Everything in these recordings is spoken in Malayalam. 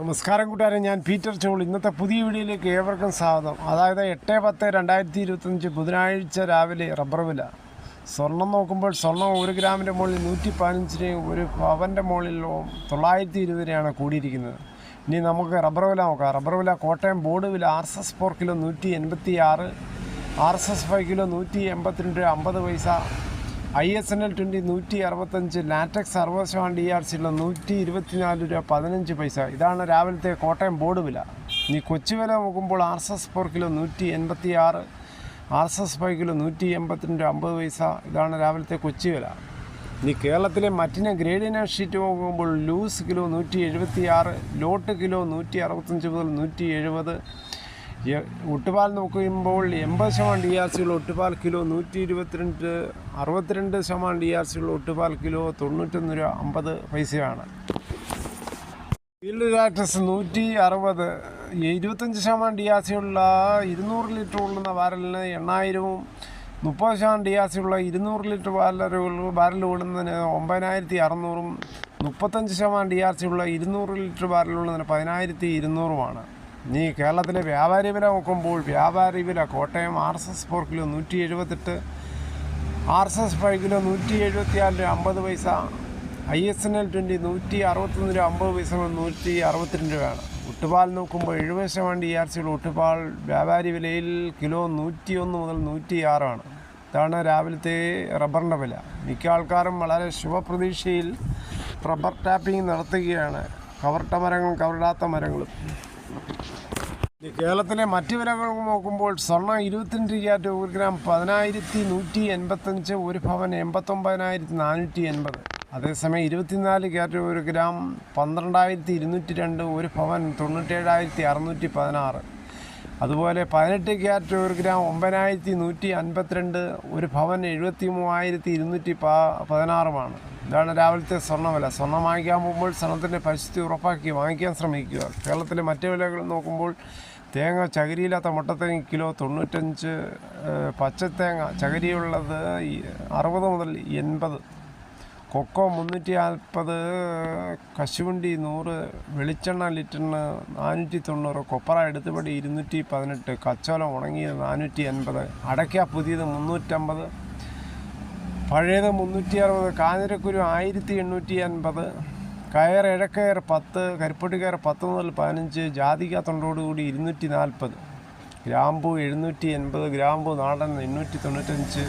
നമസ്കാരം കൂട്ടുകാരെ ഞാൻ പീറ്റർ ചോൾ. ഇന്നത്തെ പുതിയ വീഡിയോയിലേക്ക് ഏവർക്കും സ്വാഗതം. അതായത് എട്ട് പത്ത് രണ്ടായിരത്തി ഇരുപത്തഞ്ച് ബുധനാഴ്ച രാവിലെ റബ്ബർ വില. സ്വർണം നോക്കുമ്പോൾ സ്വർണം ഒരു ഗ്രാമിന്റെ മുകളിൽ നൂറ്റി പതിനഞ്ചിന് ഒരു പവന്റെ മുകളിൽ തൊള്ളായിരത്തി ഇരുപതിനെയാണ് കൂടിയിരിക്കുന്നത്. ഇനി നമുക്ക് റബ്ബർ വില നോക്കാം. റബ്ബർ വില കോട്ടയം ബോർഡ് വില R S S four kilo നൂറ്റി എൺപത്തി ആറ് R S S five kilo നൂറ്റി എൺപത്തിരണ്ട് അമ്പത് പൈസ I S N L twenty നൂറ്റി അറുപത്തഞ്ച് ലാറ്റക്സ് അറുപത് ശതമാനം ഡി ആർ സിയുള്ള നൂറ്റി ഇരുപത്തിനാല് രൂപ പതിനഞ്ച് പൈസ. ഇതാണ് രാവിലത്തെ കോട്ടയം ബോർഡ് വില. ഇനി കൊച്ചു വില നോക്കുമ്പോൾ R S S four kilo നൂറ്റി എൺപത്തി ആറ് R S S five kilo നൂറ്റി എൺപത്തിരണ്ട് അമ്പത് പൈസ. ഇതാണ് രാവിലത്തെ കൊച്ചു വില. ഇനി കേരളത്തിലെ മറ്റിന ഗ്രേഡിന ഷീറ്റ് നോക്കുമ്പോൾ ലൂസ് കിലോ നൂറ്റി എഴുപത്തി ആറ് ലോട്ട് കിലോ നൂറ്റി അറുപത്തഞ്ച് മുതൽ നൂറ്റി എഴുപത് ഒട്ടുപാൽ നോക്കുമ്പോൾ എൺപത് ശതമാനം ഡി ആർ സിയുള്ള ഒട്ടുപാൽ കിലോ നൂറ്റി ഇരുപത്തിരണ്ട് അറുപത്തിരണ്ട് ശതമാനം ഡി ആർ സിയുള്ള ഒട്ടുപാൽ കിലോ തൊണ്ണൂറ്റൊന്ന് രൂപ അമ്പത് പൈസയാണ്. ഫീൽഡ് ലാക്ടസ് നൂറ്റി അറുപത് ഇരുപത്തഞ്ച് ശതമാനം ഡി ആർ സിയുള്ള ഇരുന്നൂറ് ലിറ്റർ കൊള്ളുന്ന ബാരലിന് എണ്ണായിരവും മുപ്പത് ശതമാനം ഡി ആർ സിയുള്ള ഇരുന്നൂറ് ലിറ്റർ ബാരലുകൾ ബാരൽ കൊള്ളുന്നതിന് ഒമ്പതിനായിരത്തി അറുന്നൂറും മുപ്പത്തഞ്ച് ശതമാനം ഡി ആർ സിയുള്ള ഇരുന്നൂറ് ലിറ്റർ ബാരൽ ഉള്ളതിന് പതിനായിരത്തി ഇരുന്നൂറുമാണ് ഇനി കേരളത്തിലെ വ്യാപാരി വില നോക്കുമ്പോൾ വ്യാപാരി വില Kottayam R S S four kilo നൂറ്റി എഴുപത്തെട്ട് R S S five kilo നൂറ്റി എഴുപത്തിയാൽ രൂപ അമ്പത് പൈസ I S N L twenty നൂറ്റി അറുപത്തൊന്ന് രൂപ അമ്പത് പൈസ നൂറ്റി അറുപത്തിരണ്ട് രൂപയാണ്. ഉട്ടുപാൽ നോക്കുമ്പോൾ എഴുപത് ശതമാനം ഡി ആർ സിയുടെ ഒട്ടുപാൽ വ്യാപാരി വിലയിൽ കിലോ നൂറ്റി ഒന്ന് മുതൽ നൂറ്റി ആറാണ് ഇതാണ് രാവിലത്തെ റബ്ബറിന്റെ വില. മിക്ക ആൾക്കാരും വളരെ ശുഭപ്രതീക്ഷയിൽ റബ്ബർ ടാപ്പിംഗ് നടത്തുകയാണ്. കവർട്ട മരങ്ങളും കവറിടാത്ത മരങ്ങളും. കേരളത്തിലെ മറ്റ് വിലകൾ നോക്കുമ്പോൾ സ്വർണം ഇരുപത്തിരണ്ട് ക്യാരറ്റ് ഒരു ഗ്രാം പതിനായിരത്തി നൂറ്റി എൺപത്തഞ്ച് ഒരു ഭവൻ എൺപത്തൊമ്പതിനായിരത്തി നാനൂറ്റി എൺപത്. അതേസമയം ഇരുപത്തിനാല് ക്യാരറ്റ് ഒരു ഗ്രാം പന്ത്രണ്ടായിരത്തി ഇരുന്നൂറ്റി രണ്ട് ഒരു ഭവൻ തൊണ്ണൂറ്റേഴായിരത്തി അറുന്നൂറ്റി പതിനാറ്. അതുപോലെ പതിനെട്ട് ക്യാരറ്റ് ഒരു ഗ്രാം ഒമ്പതിനായിരത്തി നൂറ്റി അൻപത്തിരണ്ട് ഒരു ഭവൻ എഴുപത്തി മൂവായിരത്തി ഇരുന്നൂറ്റി പതിനാറുമാണ്. ഇതാണ് രാവിലത്തെ സ്വർണവില സ്വർണം വാങ്ങിക്കാൻ പോകുമ്പോൾ സ്വർണത്തിന്റെ പരിസ്ഥിതി ഉറപ്പാക്കി വാങ്ങിക്കാൻ ശ്രമിക്കുക. കേരളത്തിലെ മറ്റു വിലകൾ നോക്കുമ്പോൾ തേങ്ങ ചകിരിയില്ലാത്ത മുട്ടത്തേങ്ങ കിലോ തൊണ്ണൂറ്റഞ്ച് പച്ചത്തേങ്ങ ചകിരിയുള്ളത് അറുപത് മുതൽ എൺപത് കൊക്കോ മുന്നൂറ്റി നാൽപ്പത് കശുവണ്ടി നൂറ് വെളിച്ചെണ്ണ ലിറ്ററിന് നാനൂറ്റി തൊണ്ണൂറ് കൊപ്പറ എടുത്തുപടി ഇരുന്നൂറ്റി പതിനെട്ട് കച്ചോലം ഉണങ്ങിയത് നാനൂറ്റി എൺപത് അടയ്ക്ക പുതിയത് മുന്നൂറ്റമ്പത് പഴയത് മുന്നൂറ്റി അറുപത് കാഞ്ഞിരക്കുരു ആയിരത്തി എണ്ണൂറ്റി അൻപത് കയർ ഇഴക്കയർ പത്ത് കരിപ്പട്ടിക്കയർ പത്ത് മുതൽ പതിനഞ്ച് ജാതിക തൊണ്ടോടുകൂടി ഇരുന്നൂറ്റി നാൽപ്പത് ഗ്രാമ്പു എഴുന്നൂറ്റി എൺപത് ഗ്രാമ്പു നാടൻ എണ്ണൂറ്റി തൊണ്ണൂറ്റഞ്ച്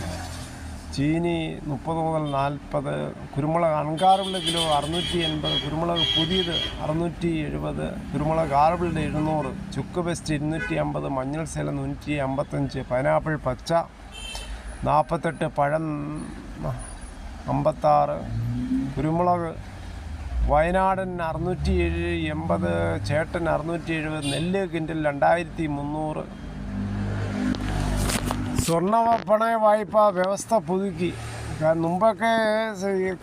ചീനി മുപ്പത് മുതൽ നാൽപ്പത് കുരുമുളക് അൺകാർബിൾഡ് കിലോ അറുന്നൂറ്റി എൺപത് കുരുമുളക് പുതിയത് അറുന്നൂറ്റി എഴുപത് കുരുമുളക് കാർബിൾഡ് എഴുന്നൂറ് ചുക്ക് ബെസ്റ്റ് ഇരുന്നൂറ്റി അമ്പത് മഞ്ഞൾ സേല നൂറ്റി അമ്പത്തഞ്ച് പൈനാപ്പിൾ പച്ച നാൽപ്പത്തെട്ട് പഴം അമ്പത്താറ് കുരുമുളക് വയനാടൻ അറുന്നൂറ്റി ഏഴ് എൺപത് ചേട്ടൻ അറുന്നൂറ്റി എഴുപത് നെല്ല് കിൻഡിൽ രണ്ടായിരത്തി മുന്നൂറ് സ്വർണ പണയ വായ്പ വ്യവസ്ഥ പുതുക്കി. കാരണം മുമ്പൊക്കെ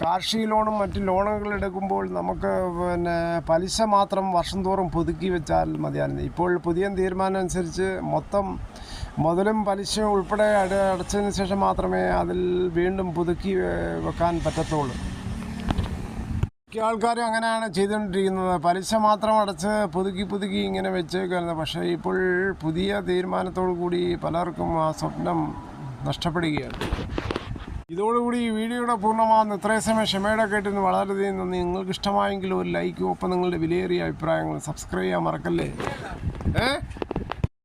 കാർഷിക ലോണും മറ്റ് ലോണുകൾ എടുക്കുമ്പോൾ നമുക്ക് പിന്നെ പലിശ മാത്രം വർഷം തോറും പുതുക്കി വെച്ചാൽ മതിയായിരുന്നു. ഇപ്പോൾ പുതിയ തീരുമാനം അനുസരിച്ച് മൊത്തം മുതലും പലിശയും ഉൾപ്പെടെ അട അടച്ചതിന് ശേഷം മാത്രമേ അതിൽ വീണ്ടും പുതുക്കി വെക്കാൻ പറ്റത്തുള്ളൂ. മിക്ക ആൾക്കാരും അങ്ങനെയാണ് ചെയ്തുകൊണ്ടിരിക്കുന്നത്. പലിശ മാത്രം അടച്ച് പുതുക്കി പുതുക്കി ഇങ്ങനെ വെച്ചേക്കുന്നത് പക്ഷേ ഇപ്പോൾ പുതിയ തീരുമാനത്തോടു കൂടി പലർക്കും ആ സ്വപ്നം നഷ്ടപ്പെടുകയാണ്. ഇതോടുകൂടി ഈ വീഡിയോയുടെ പൂർണമാകുന്ന. ഇത്രയും സമയം ക്ഷമയുടെ കേട്ടിന് വളരെയധികം നന്ദി. നിങ്ങൾക്ക് ഇഷ്ടമായെങ്കിൽ ഒരു ലൈക്കും ഒപ്പം നിങ്ങളുടെ വിലയേറിയ അഭിപ്രായങ്ങൾ സബ്സ്ക്രൈബ് ചെയ്യാൻ മറക്കല്ലേ? ഏ?